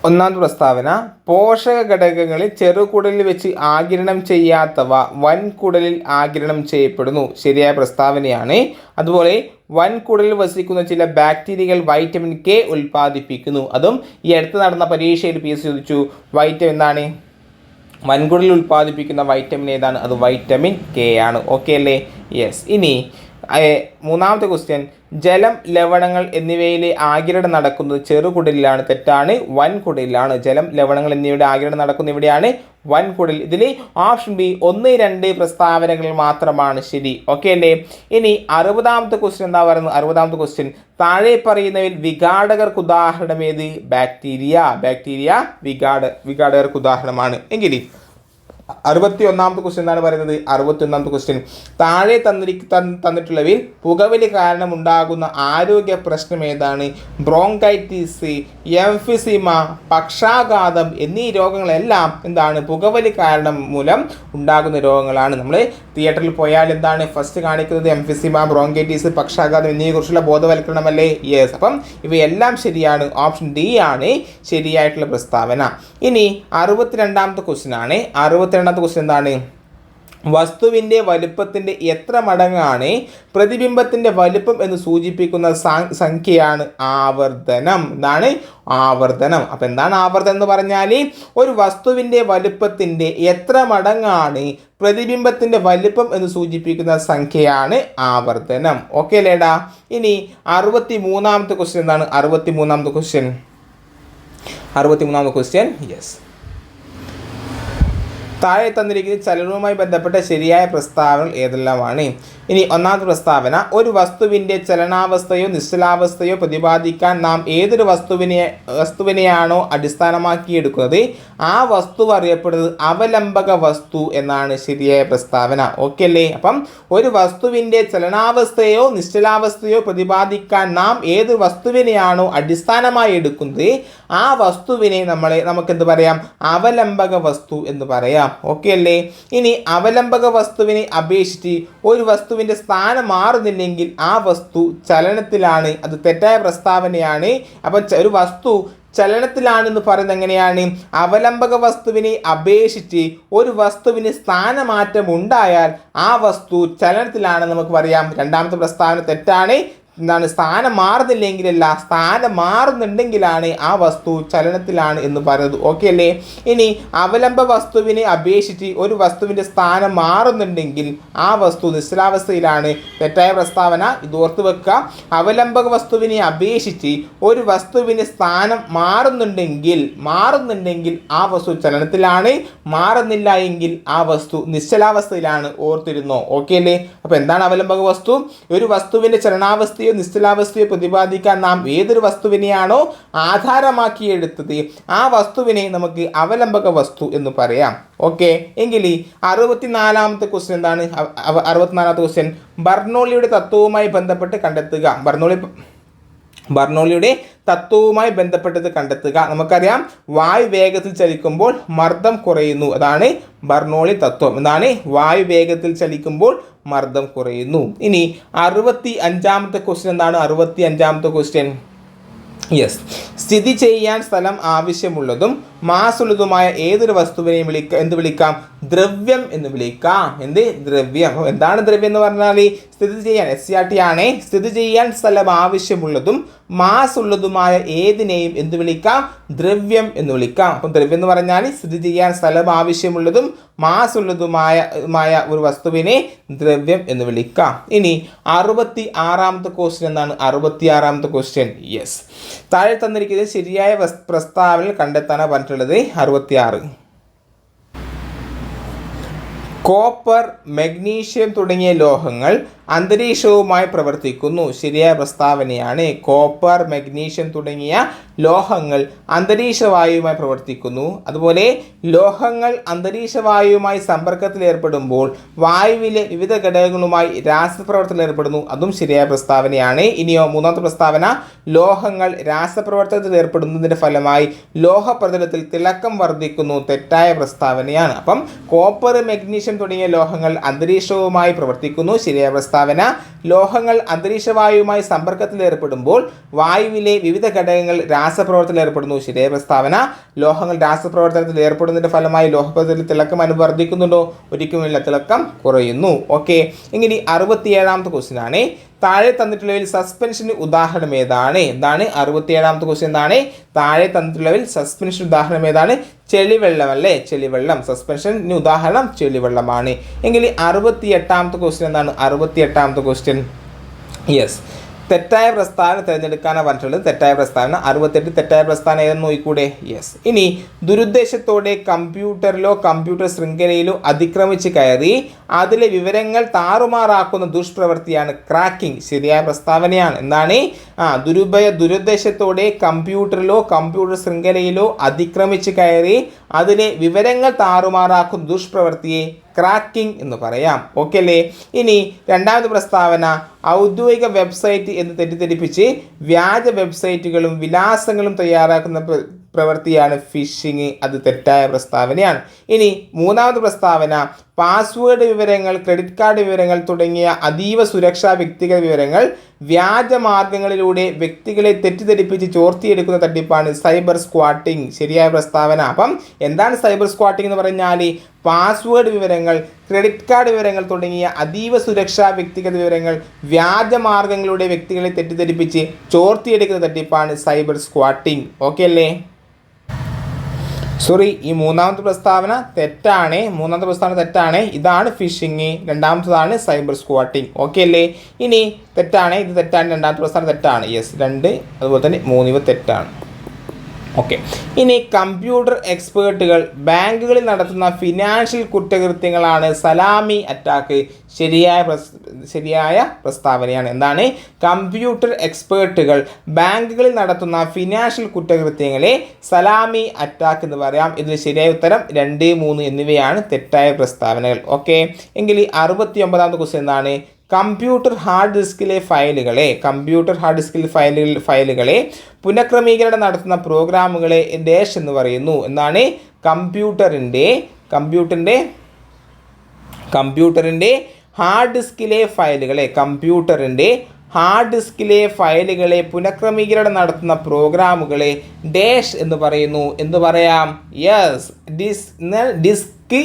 ഒന്നാം പ്രസ്താവന പോഷക ഘടകങ്ങളിൽ ചെറുകുടലിൽ വെച്ച് ആകിരണം ചെയ്യാത്തവ വൻകുടലിൽ ആകിരണം ചെയ്യപ്പെടുന്നു. ശരിയായ പ്രസ്താവനയാണ്. അതുപോലെ വൻകുടലിൽ വസിക്കുന്ന ചില ബാക്ടീരിയകൾ വൈറ്റമിൻ കെ ഉൽപ്പാദിപ്പിക്കുന്നു. അതും ഈ അടുത്ത് നടന്ന പരീക്ഷയിൽ പി ചോദിച്ചു. വൈറ്റമിൻ എന്താണ്? വൻകുടലിൽ ഉൽപ്പാദിപ്പിക്കുന്ന വൈറ്റമിൻ ഏതാണ്? അത് വൈറ്റമിൻ കെ ആണ്. ഓക്കെ അല്ലേ? യെസ് ഇനി മൂന്നാമത്തെ ക്വസ്റ്റ്യൻ ജലം ലവണങ്ങൾ എന്നിവയിലെ ആകിരണം നടക്കുന്നത് ചെറുകുടലിലാണ്. തെറ്റാണ്. വൻകുടലിലാണ്. ജലം ലവണങ്ങൾ എന്നിവയുടെ ആകിരണം നടക്കുന്നത് ഇവിടെയാണ്. വൻകുടൽ. ഇതിൽ ഓപ്ഷൻ ബി ഒന്ന് രണ്ട് പ്രസ്താവനകൾ മാത്രമാണ്. ശരി. ഓക്കെ അല്ലേ? ഇനി അറുപതാമത്തെ ക്വസ്റ്റ്യൻ എന്താ പറയുന്നത്? അറുപതാമത്തെ ക്വസ്റ്റ്യൻ താഴെ പറയുന്നവയിൽ വിഘാടകർക്ക് ഉദാഹരണം ഏത്? ബാക്ടീരിയ. ബാക്ടീരിയ വിഘാട വിഘാടകർക്ക് ഉദാഹരണമാണ്. എങ്കിൽ അറുപത്തി ഒന്നാമത്തെ ക്വസ്റ്റ്യൻ എന്താണ് പറയുന്നത്? അറുപത്തി ഒന്നാമത്തെ ക്വസ്റ്റ്യൻ താഴെ തന്നിരി തന്നിട്ടുള്ളവയിൽ പുകവലി കാരണം ഉണ്ടാകുന്ന ആരോഗ്യ പ്രശ്നം ഏതാണ്? ബ്രോങ്കൈറ്റിസ് എംഫിസിമ പക്ഷാഘാതം എന്നീ രോഗങ്ങളെല്ലാം എന്താണ്? പുകവലി കാരണം മൂലം ഉണ്ടാകുന്ന രോഗങ്ങളാണ്. നമ്മൾ തിയേറ്ററിൽ പോയാൽ എന്താണ്? ഫസ്റ്റ് കാണിക്കുന്നത് എംഫിസിമ ബ്രോങ്കൈറ്റിസ് പക്ഷാഘാതം എന്നിവയെ കുറിച്ചുള്ള ബോധവൽക്കരണമല്ലേ? യെസ് അപ്പം ഇവയെല്ലാം ശരിയാണ്. ഓപ്ഷൻ ഡി ആണ് ശരിയായിട്ടുള്ള പ്രസ്താവന. ഇനി അറുപത്തിരണ്ടാമത്തെ ക്വസ്റ്റ്യൻ ആണ്. അറുപത്തിരണ്ടാമത്തെ ക്വസ്റ്റ്യൻ എന്താണ്? വസ്തുവിന്റെ വലുപ്പത്തിന്റെ എത്ര മടങ്ങാണ്? പ്രതിബിംബത്തിന്റെ വലുപ്പം എന്ന് സൂചിപ്പിക്കുന്ന സംഖ്യയാണ് ആവർത്തനം എന്താണ് ആവർത്തനം അപ്പോൾ എന്താണ് ആവർത്തനം എന്ന് പറഞ്ഞാൽ ഒരു വസ്തുവിന്റെ വലുപ്പത്തിന്റെ എത്ര മടങ്ങാണ്? പ്രതിബിംബത്തിന്റെ വലുപ്പം എന്ന് സൂചിപ്പിക്കുന്ന സംഖ്യയാണ് ആവർത്തനം ഓക്കെ അല്ലേടാ? ഇനി അറുപത്തി മൂന്നാമത്തെ ക്വസ്റ്റ്യൻ എന്താണ്? അറുപത്തി മൂന്നാമത്തെ ക്വസ്റ്റ്യൻ അറുപത്തി മൂന്നാമത്തെ ക്വസ്റ്റ്യൻ യെസ് താഴെ തന്നിരിക്കുന്ന ചലനവുമായി ബന്ധപ്പെട്ട ശരിയായ പ്രസ്താവനകൾ ഏതെല്ലാമാണ്? ഇനി ഒന്നാമത്തെ പ്രസ്താവന ഒരു വസ്തുവിന്റെ ചലനാവസ്ഥയോ നിശ്ചലാവസ്ഥയോ പ്രതിപാദിക്കാൻ നാം ഏതൊരു വസ്തുവിനെ വസ്തുവിനെയാണോ അടിസ്ഥാനമാക്കിയെടുക്കുന്നത് ആ വസ്തു അറിയപ്പെടുന്നത് അവലംബക വസ്തു എന്നാണ് ശരിയായ പ്രസ്താവന. ഓക്കെ അല്ലേ? അപ്പം ഒരു വസ്തുവിന്റെ ചലനാവസ്ഥയോ നിശ്ചലാവസ്ഥയോ പ്രതിപാദിക്കാൻ നാം ഏത് വസ്തുവിനെയാണോ അടിസ്ഥാനമായി എടുക്കുന്നത് ആ വസ്തുവിനെ നമ്മളെ നമുക്ക് എന്ത് പറയാം? അവലംബക വസ്തു എന്ന് പറയാം. ഓക്കെ അല്ലേ? ഇനി അവലംബക വസ്തുവിനെ അപേക്ഷിച്ച് ഒരു വസ്തുവിന്റെ സ്ഥാനം മാറുന്നില്ലെങ്കിൽ ആ വസ്തു ചലനത്തിലാണ് അത് തെറ്റായ പ്രസ്താവനയാണ്. അപ്പം ഒരു വസ്തു ചലനത്തിലാണെന്ന് പറയുന്നത് എങ്ങനെയാണ്? അവലംബക വസ്തുവിനെ അപേക്ഷിച്ച് ഒരു വസ്തുവിന് സ്ഥാനമാറ്റം ഉണ്ടായാൽ ആ വസ്തു ചലനത്തിലാണെന്ന് നമുക്ക് പറയാം. രണ്ടാമത്തെ പ്രസ്താവന തെറ്റാണ്. എന്താണ് സ്ഥാനം മാറുന്നില്ലെങ്കിലല്ല സ്ഥാനം മാറുന്നുണ്ടെങ്കിലാണ് ആ വസ്തു ചലനത്തിലാണ് എന്ന് പറയുന്നത്. ഓക്കെ അല്ലേ? ഇനി അവലംബ വസ്തുവിനെ അപേക്ഷിച്ച് ഒരു വസ്തുവിന്റെ സ്ഥാനം മാറുന്നുണ്ടെങ്കിൽ ആ വസ്തു നിശ്ചലാവസ്ഥയിലാണ്. തെറ്റായ പ്രസ്താവന ഇത് ഓർത്ത് വെക്കുക. അവലംബക വസ്തുവിനെ അപേക്ഷിച്ച് ഒരു വസ്തുവിന് സ്ഥാനം മാറുന്നുണ്ടെങ്കിൽ മാറുന്നുണ്ടെങ്കിൽ ആ വസ്തു ചലനത്തിലാണ് മാറുന്നില്ല എങ്കിൽ ആ വസ്തു നിശ്ചലാവസ്ഥയിലാണ് ഓർത്തിരുന്നോ? ഓക്കെ അല്ലേ? അപ്പോൾ എന്താണ് അവലംബക വസ്തു? ഒരു വസ്തുവിന്റെ ചലനാവസ്ഥയോ നിശ്ചലാവസ്ഥയെ പ്രതിപാദിക്കാൻ നാം ഏതൊരു വസ്തുവിനെയാണോ ആധാരമാക്കി എടുത്തത് ആ വസ്തുവിനെ നമുക്ക് അവലംബക വസ്തു എന്ന് പറയാം. ഓക്കെ എങ്കിൽ ഈ അറുപത്തിനാലാമത്തെ ക്വസ്റ്റ്യൻ എന്താണ്? അറുപത്തിനാലാമത്തെ ക്വസ്റ്റ്യൻ ബർണോളിയുടെ തത്വവുമായി ബന്ധപ്പെട്ട് കണ്ടെത്തുക. ബർണോളി ബർണോളിയുടെ തത്വവുമായി ബന്ധപ്പെട്ടത് കണ്ടെത്തുക. നമുക്കറിയാം വായു വേഗത്തിൽ ചലിക്കുമ്പോൾ മർദ്ദം കുറയുന്നു. അതാണ് ബർണോളി തത്വം. എന്താണ്? വായു വേഗത്തിൽ ചലിക്കുമ്പോൾ മർദ്ദം കുറയുന്നു. ഇനി അറുപത്തി അഞ്ചാമത്തെ ക്വസ്റ്റ്യൻ എന്താണ്? അറുപത്തി അഞ്ചാമത്തെ ക്വസ്റ്റ്യൻ യെസ് സ്ഥിതി ചെയ്യാൻ സ്ഥലം ആവശ്യമുള്ളതും മാസ് ഉള്ളതുമായ ഏതൊരു വസ്തുവിനെയും വിളിക്കാം എന്ത് വിളിക്കാം? ദ്രവ്യം എന്ന് വിളിക്കാം. എന്ത്? ദ്രവ്യം. എന്താണ് ദ്രവ്യം എന്ന് പറഞ്ഞാൽ സ്ഥിതി ചെയ്യാൻ എസ് സി ആർ ടി ആണ്. സ്ഥിതി ചെയ്യാൻ സ്ഥലം ആവശ്യമുള്ളതും മാസ് ഉള്ളതുമായ ഏതിനെയും എന്ത് വിളിക്കാം? ദ്രവ്യം എന്ന് വിളിക്കാം. അപ്പം ദ്രവ്യം എന്ന് പറഞ്ഞാൽ സ്ഥിതി ചെയ്യാൻ സ്ഥലം ആവശ്യമുള്ളതും മാസ് ഉള്ളതുമായ മായ ഒരു വസ്തുവിനെ ദ്രവ്യം എന്ന് വിളിക്കാം. ഇനി അറുപത്തി ആറാമത്തെ ക്വസ്റ്റ്യൻ എന്നാണ് അറുപത്തി ആറാമത്തെ ക്വസ്റ്റ്യൻ യെസ് താഴെ തന്നിരിക്കുന്നത് ശരിയായ പ്രസ്താവനയിൽ കണ്ടെത്താനാണ് പറഞ്ഞിട്ടുള്ളത് അറുപത്തി ആറ് കോപ്പർ മഗ്നീഷ്യം തുടങ്ങിയ ലോഹങ്ങൾ അന്തരീക്ഷവുമായി പ്രവർത്തിക്കുന്നു. ശരിയായ പ്രസ്താവനയാണ് കോപ്പർ മഗ്നീഷ്യം തുടങ്ങിയ ലോഹങ്ങൾ അന്തരീക്ഷവായുവുമായി പ്രവർത്തിക്കുന്നു. അതുപോലെ ലോഹങ്ങൾ അന്തരീക്ഷവായുവുമായി സമ്പർക്കത്തിൽ ഏർപ്പെടുമ്പോൾ വായുവിലെ വിവിധ ഘടകങ്ങളുമായി രാസപ്രവർത്തനം ഏർപ്പെടുന്നു. അതും ശരിയായ പ്രസ്താവനയാണ്. ഇനിയോ മൂന്നാമത്തെ പ്രസ്താവന ലോഹങ്ങൾ രാസപ്രവർത്തനത്തിൽ ഏർപ്പെടുന്നതിന്റെ ഫലമായി ലോഹപ്രതലത്തിൽ തിളക്കം വർദ്ധിക്കുന്നു. തെറ്റായ പ്രസ്താവനയാണ്. അപ്പം കോപ്പർ മഗ്നീഷ്യം തുടങ്ങിയ ലോഹങ്ങൾ അന്തരീക്ഷവുമായി പ്രവർത്തിക്കുന്നു. ശരിയായ പ്രസ്താവന ലോഹങ്ങൾ അന്തരീക്ഷവായുവുമായി സമ്പർക്കത്തിൽ ഏർപ്പെടുമ്പോൾ വായുവിലെ വിവിധ ഘടകങ്ങൾ രാസപ്രവർത്തനത്തിൽ ഏർപ്പെടുന്നു. ശരിയായ പ്രസ്താവന ലോഹങ്ങൾ രാസപ്രവർത്തനത്തിൽ ഏർപ്പെടുന്നതിന്റെ ഫലമായി ലോഹപ്രതലത്തിൽ തിളക്കം അനു വർദ്ധിക്കുന്നുണ്ടോ ഒരിക്കലുമില്ല. തിളക്കം കുറയുന്നു. ഓക്കെ ഇങ്ങനെ അറുപത്തിയേഴാമത്തെ ക്വസ്റ്റ്യൻ ആണ്. താഴെ തന്നിട്ടുള്ളവയിൽ സസ്പെൻഷന് ഉദാഹരണം ഏതാണ്? എന്താണ്? അറുപത്തിയേഴാമത്തെ ക്വസ്റ്റ്യൻ എന്താണ്? താഴെ തന്നിട്ടുള്ളവയിൽ സസ്പെൻഷൻ ഉദാഹരണം ഏതാണ്? ചെളിവെള്ളം അല്ലേ? ചെളിവെള്ളം. സസ്പെൻഷന് ഉദാഹരണം ചെളിവെള്ളമാണ്. എങ്കിൽ അറുപത്തി എട്ടാമത്തെ ക്വസ്റ്റ്യൻ എന്താണ്? അറുപത്തി എട്ടാമത്തെ ക്വസ്റ്റ്യൻ യെസ് തെറ്റായ പ്രസ്ഥാനം തിരഞ്ഞെടുക്കാനാണ് പറഞ്ഞിട്ടുള്ളത്. തെറ്റായ പ്രസ്ഥാനം. അറുപത്തെട്ട് തെറ്റായ പ്രസ്ഥാനം ഏതെന്ന് നോക്കിക്കൂടെ? യെസ് ഇനി ദുരുദ്ദേശത്തോടെ കമ്പ്യൂട്ടറിലോ കമ്പ്യൂട്ടർ ശൃംഖലയിലോ അതിക്രമിച്ച് കയറി അതിലെ വിവരങ്ങൾ താറുമാറാക്കുന്ന ദുഷ്പ്രവൃത്തിയാണ് ക്രാക്കിംഗ്. ശരിയായ പ്രസ്താവനയാണ്. എന്താണ്? ആ ദുരുപയ ദുരുദ്ദേശത്തോടെ കമ്പ്യൂട്ടറിലോ കമ്പ്യൂട്ടർ ശൃംഖലയിലോ അതിക്രമിച്ച് കയറി അതിലെ വിവരങ്ങൾ താറുമാറാക്കുന്ന ദുഷ്പ്രവൃത്തിയെ ക്രാക്കിംഗ് എന്ന് പറയാം. ഓക്കെ അല്ലേ? ഇനി രണ്ടാമത് പ്രസ്താവന ഔദ്യോഗിക വെബ്സൈറ്റ് എന്ന് തെറ്റിദ്ധരിപ്പിച്ച് വ്യാജ വെബ്സൈറ്റുകളും വിലാസങ്ങളും തയ്യാറാക്കുന്ന പ്രവൃത്തിയാണ് ഫിഷിംഗ് അത് തെറ്റായ പ്രസ്താവനയാണ്. ഇനി മൂന്നാമത് പ്രസ്താവന പാസ്വേഡ് വിവരങ്ങൾ ക്രെഡിറ്റ് കാർഡ് വിവരങ്ങൾ തുടങ്ങിയ അതീവ സുരക്ഷാ വ്യക്തിഗത വിവരങ്ങൾ വ്യാജ മാർഗങ്ങളിലൂടെ വ്യക്തികളെ തെറ്റിദ്ധരിപ്പിച്ച് ചോർത്തിയെടുക്കുന്ന തട്ടിപ്പാണ് സൈബർ സ്ക്വാട്ടിംഗ് ശരിയായ പ്രസ്താവന. അപ്പം എന്താണ് സൈബർ സ്ക്വാട്ടിംഗ് എന്ന് പറഞ്ഞാൽ പാസ്വേഡ് വിവരങ്ങൾ ക്രെഡിറ്റ് കാർഡ് വിവരങ്ങൾ തുടങ്ങിയ അതീവ സുരക്ഷാ വ്യക്തിഗത വിവരങ്ങൾ വ്യാജ മാർഗങ്ങളിലൂടെ വ്യക്തികളെ തെറ്റിദ്ധരിപ്പിച്ച് ചോർത്തിയെടുക്കുന്ന തട്ടിപ്പാണ് സൈബർ സ്ക്വാട്ടിംഗ് ഓക്കെ അല്ലേ? സോറി ഈ മൂന്നാമത്തെ പ്രസ്താവന തെറ്റാണ്. മൂന്നാമത്തെ പ്രസ്താവന തെറ്റാണ്. ഇതാണ് ഫിഷിങ് രണ്ടാമത്തതാണ് സൈബർ സ്ക്വാട്ടിംഗ് ഓക്കെ അല്ലേ? ഇനി തെറ്റാണ്. ഇത് തെറ്റാണ്. രണ്ടാമത്തെ പ്രസ്താവന തെറ്റാണ്. യെസ് രണ്ട്. അതുപോലെ തന്നെ മൂന്ന് ഇവ തെറ്റാണ്. ഓക്കെ ഇനി കമ്പ്യൂട്ടർ എക്സ്പേർട്ടുകൾ ബാങ്കുകളിൽ നടത്തുന്ന ഫിനാൻഷ്യൽ കുറ്റകൃത്യങ്ങളാണ് സലാമി അറ്റാക്ക് ശരിയായ ശരിയായ പ്രസ്താവനയാണ്. എന്താണ്? കമ്പ്യൂട്ടർ എക്സ്പേർട്ടുകൾ ബാങ്കുകളിൽ നടത്തുന്ന ഫിനാൻഷ്യൽ കുറ്റകൃത്യങ്ങളെ സലാമി അറ്റാക്ക് എന്ന് പറയാം. ഇതിൽ ശരിയായ ഉത്തരം രണ്ട് മൂന്ന് എന്നിവയാണ് തെറ്റായ പ്രസ്താവനകൾ. ഓക്കെ എങ്കിൽ അറുപത്തി ഒമ്പതാമത്തെ ക്വസ്റ്റ്യൻ എന്താണ്? കമ്പ്യൂട്ടർ ഹാർഡ് ഡിസ്കിലെ ഫയലുകളെ കമ്പ്യൂട്ടർ ഹാർഡ് ഡിസ്കിൽ ഫയലുകൾ ഫയലുകളെ പുനഃക്രമീകരണം നടത്തുന്ന പ്രോഗ്രാമുകളെ ഡേഷ് എന്ന് പറയുന്നു. എന്നാണ് കമ്പ്യൂട്ടറിന്റെ കമ്പ്യൂട്ടറിന്റെ കമ്പ്യൂട്ടറിന്റെ ഹാർഡ് ഡിസ്കിലെ ഫയലുകളെ കമ്പ്യൂട്ടറിന്റെ ഹാർഡ് ഡിസ്കിലെ ഫയലുകളെ പുനഃക്രമീകരണം നടത്തുന്ന പ്രോഗ്രാമുകളെ ഡേഷ് എന്ന് പറയുന്നു. എന്ന് പറയാം? യെസ് ഡിസ് ഡിസ്ക്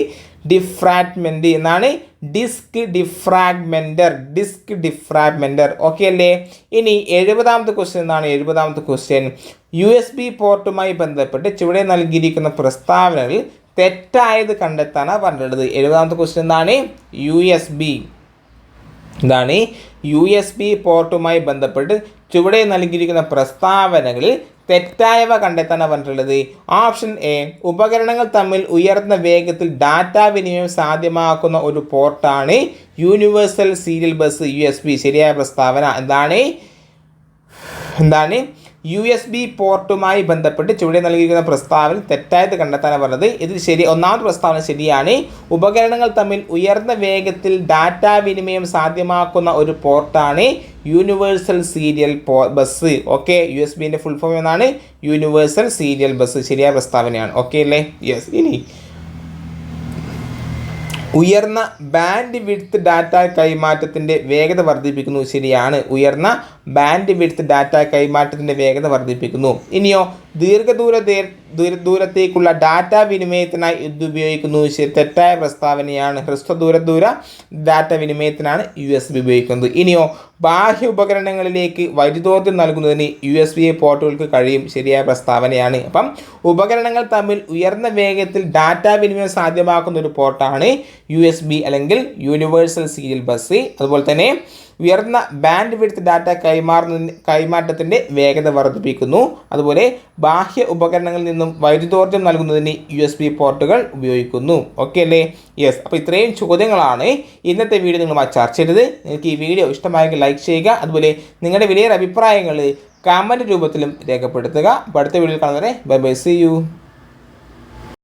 ഡിഫ്രാറ്റ്മെന്റ് എന്നാണ് disk defragmenter disk defragmenter okay അല്ലേ? ഇനി എഴുപതാമത്തെ ക്വസ്റ്റ്യൻ എന്നാണ് എഴുപതാമത്തെ ക്വസ്റ്റ്യൻ യു എസ് ബി പോർട്ടുമായി ബന്ധപ്പെട്ട് ചുവടെ നൽകിയിരിക്കുന്ന പ്രസ്താവനകളിൽ തെറ്റായത് കണ്ടെത്താനാണ് പറഞ്ഞിട്ടുള്ളത്. എഴുപതാമത്തെ ക്വസ്റ്റ്യൻ എന്താണ് യു എസ് ബി എന്താണ് യു എസ് ബി പോർട്ടുമായി ബന്ധപ്പെട്ട് ചുവടെ നൽകിയിരിക്കുന്ന പ്രസ്താവനകളിൽ തെറ്റായവ കണ്ടെത്താനാണ് പറഞ്ഞിട്ടുള്ളത്. ഓപ്ഷൻ എ ഉപകരണങ്ങൾ തമ്മിൽ ഉയർന്ന വേഗത്തിൽ ഡാറ്റ വിനിമയം സാധ്യമാക്കുന്ന ഒരു പോർട്ടാണ് യൂണിവേഴ്സൽ സീരിയൽ ബസ് യു ശരിയായ പ്രസ്താവന. എന്താണ്? എന്താണ്? യു എസ് ബി പോർട്ടുമായി ബന്ധപ്പെട്ട് ചുവടെ നൽകിയിരിക്കുന്ന പ്രസ്താവന തെറ്റായത് കണ്ടെത്താൻ പറഞ്ഞത്. ഇതിൽ ശരി ഒന്നാമത്തെ പ്രസ്താവന ശരിയാണ്. ഉപകരണങ്ങൾ തമ്മിൽ ഉയർന്ന വേഗത്തിൽ ഡാറ്റ വിനിമയം സാധ്യമാക്കുന്ന ഒരു പോർട്ടാണ് universal serial po bus. Okay? U S ബിന്റെ full form എന്നാണ് യൂണിവേഴ്സൽ സീരിയൽ ബസ്. ശരിയായ പ്രസ്താവനയാണ്. ഓക്കെ അല്ലേ? യെസ് ഇനി ഉയർന്ന ബാൻഡ് വിഡ്ത്ത് ഡാറ്റ കൈമാറ്റത്തിന്റെ വേഗത വർദ്ധിപ്പിക്കുന്നു. ശരിയാണ്. ഉയർന്ന ബാൻഡ് വിഡ്ത്ത് ഡാറ്റ കൈമാറ്റത്തിന്റെ വേഗത വർദ്ധിപ്പിക്കുന്നു. ഇനിയോ ദീർഘദൂര ദൂരദൂരത്തേക്കുള്ള ദൂര ദൂരത്തേക്കുള്ള ഡാറ്റ വിനിമയത്തിനായി ഇത് ഉപയോഗിക്കുന്നു. തെറ്റായ പ്രസ്താവനയാണ്. ഹ്രസ്വദൂര ദൂര ഡാറ്റ വിനിമയത്തിനാണ് യു എസ് ബി ഉപയോഗിക്കുന്നത്. ഇനിയോ ബാഹ്യ ഉപകരണങ്ങളിലേക്ക് വൈദ്യുതോർജം നൽകുന്നതിന് യു എസ് ബി പോർട്ടുകൾക്ക് കഴിയും. ശരിയായ പ്രസ്താവനയാണ്. അപ്പം ഉപകരണങ്ങൾ തമ്മിൽ ഉയർന്ന വേഗത്തിൽ ഡാറ്റ വിനിമയം സാധ്യമാക്കുന്ന ഒരു പോർട്ടാണ് യു എസ് ബി അല്ലെങ്കിൽ യൂണിവേഴ്സൽ സീരിയൽ ബസ്. അതുപോലെ തന്നെ ഉയർന്ന ബാൻഡ് വിഡ്ത്ത് ഡാറ്റ കൈമാറുന്ന കൈമാറ്റത്തിന്റെ വേഗത വർദ്ധിപ്പിക്കുന്നു. അതുപോലെ ബാഹ്യ ഉപകരണങ്ങളിൽ നിന്നും വൈദ്യുതോർജം നൽകുന്നതിന് യു എസ് ബി പോർട്ടുകൾ ഉപയോഗിക്കുന്നു. ഓക്കെ അല്ലേ? യെസ് അപ്പോൾ ഇത്രയും ചോദ്യങ്ങളാണ് ഇന്നത്തെ വീഡിയോ നിങ്ങളുമായി ചർച്ച ചെയ്തത്. നിങ്ങൾക്ക് ഈ വീഡിയോ ഇഷ്ടമായെങ്കിൽ ലൈക്ക് ചെയ്യുക. അതുപോലെ നിങ്ങളുടെ വിലയേറെ അഭിപ്രായങ്ങൾ കമന്റ് രൂപത്തിലും രേഖപ്പെടുത്തുക. അടുത്ത വീഡിയോയിൽ കാണുന്നവരെ ബൈ ബൈ സി യു